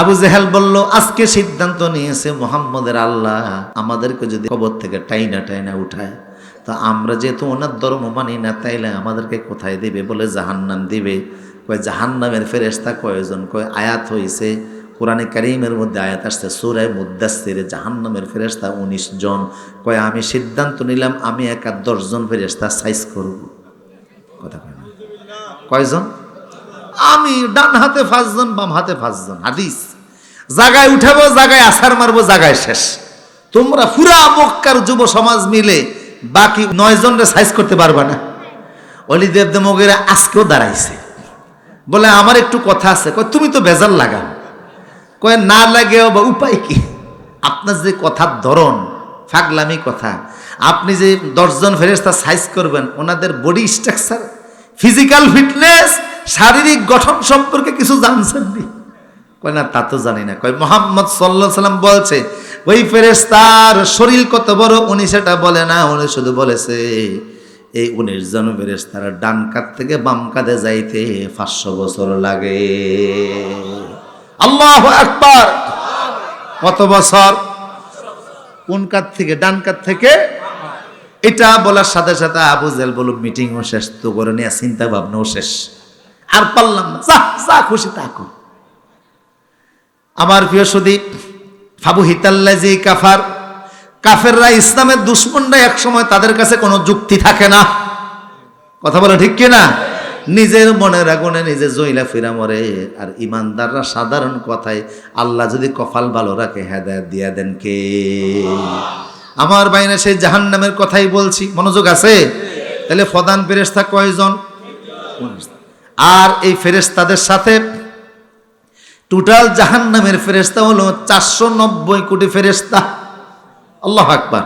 আবু জেহেল বলল, আজকে সিদ্ধান্ত নিয়েছে মোহাম্মদের আল্লাহ আমাদেরকে যদি কবর থেকে টাইনা টাইনা উঠায়। তা আমরা যেহেতু ওনার ধর্ম মানি না, তাইলে আমাদেরকে কোথায় দিবে বলে জাহান্নাম দিবে। কয় জাহান্নামের ফেরেস্তা কয়জন? কয় আয়াত হইছে, কোরআনে কারিমের মধ্যে আয়াত আসছে সুরায় মুদাসিরে জাহান্নামের ফেরেস্তা উনিশ জন। কয় আমি সিদ্ধান্ত নিলাম, আমি একা দশজন ফেরেস্তা সাইজ করব। কথা কয়জন? আমি ডান হাতে পাঁচজন বাম হাতে পাঁচজন হাদিস। জাগায় উঠাবো, জাগায় আসার মারবো, জাগায় শেষ। তোমরা পুরা মক্কার যুব সমাজ মিলে বাকি নয় জনরে সাইজ করতে পারবা না। অলি দেব মগেরা আজকেও দাঁড়াইছে। বলে, আমার একটু কথা আছে। কয়, তুমি তো বেজাল লাগাও। কয়, না লাগেও বা উপায় কি? আপনার যে কথার ধরন, ফাগলামি কথা, আপনি যে দশজন ফেরেস্তা সাইজ করবেন, ওনাদের বডি স্ট্রাকচার ফিজিক্যাল ফিটনেস শারীরিক গঠন সম্পর্কে কিছু জানছেন নি কয়, না, তা তো জানি না। কয়, মোহাম্মদ সাল্লাহ সাল্লাম বলছে, ওই ফেরেস্তার শরীর কত বড়? উনি সেটা বলে না, উনি শুধু বলেছে, এই উনিশ জন ফেরেস্তার ডান কাত থেকে বাম কাঁধে যাইতে পাঁচশো বছর লাগে। আল্লাহ একবার কত বছর? কোন কাত থেকে? ডান কাত থেকে? এটা বলার সাথে সাথে আবু জেল বলল মিটিংও শেষ, তো করে নিয়ে চিন্তা ভাবনাও শেষ। আর পারলাম না। যা যা খুশি তা কর। আমার প্রিয় সুদীপ, ফাবু হিতাল্লাজি কাফার, কাফেররা ইসলামের দুশ্মনরা এক সময় তাদের কাছে কোনো যুক্তি থাকে না। কথা বলে ঠিক কিনা? নিজের মনের আগুনে নিজে জইলা ফিরা মরে। আর ইমানদাররা সাধারণ কথায়, আল্লাহ যদি কপাল ভালো রাখে, হেদায়ত দিয়া দেন কে? আমার বাইনে সেই জাহান নামের কথাই বলছি। মনোযোগ আছে? তাহলে ফদান ফেরেস্তা কয়জন? আর এই ফেরেস্তাদের সাথে টোটাল জাহান নামের ফেরেস্তা হলো চারশো নব্বই কোটি ফেরেস্তা আল্লাহ আকবার।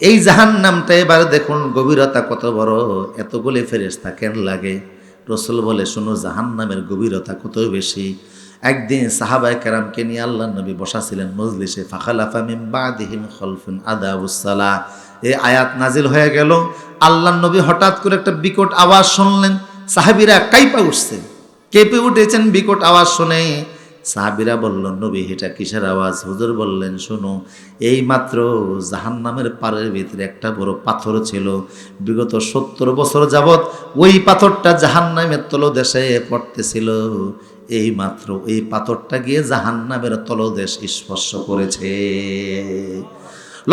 এই জাহান নামটা এবার দেখুন গভীরতা কত বড়, এতগুলি ফেরেস্তা কেন লাগে? রসুল বলে, শুনো জাহান নামের গভীরতা কত বেশি? একদিন সাহাবাই কেরামকে নিয়ে আল্লাহ নবী বসাছিলেন মজলিসে আদাবুসালা এই আয়াত নাজিল হয়ে গেল। আল্লাহ নবী হঠাৎ করে একটা বিকট আওয়াজ শুনলেন। সাহাবিরা কাইপা উঠছে কেঁপে উঠেছেন বিকট আওয়াজ শুনে। সাহাবিরা বলল, নবী, এটা কিসের আওয়াজ? হুজুর বললেন, শোনো, এই মাত্র জাহান্নামের পাড়ের ভিতরে একটা বড় পাথর ছিল। বিগত সত্তর বছর যাবৎ ওই পাথরটা জাহান্নামের তলদেশে পড়তেছিল। এই মাত্র এই পাথরটা গিয়ে জাহান্নামের তলদেশ স্পর্শ করেছে।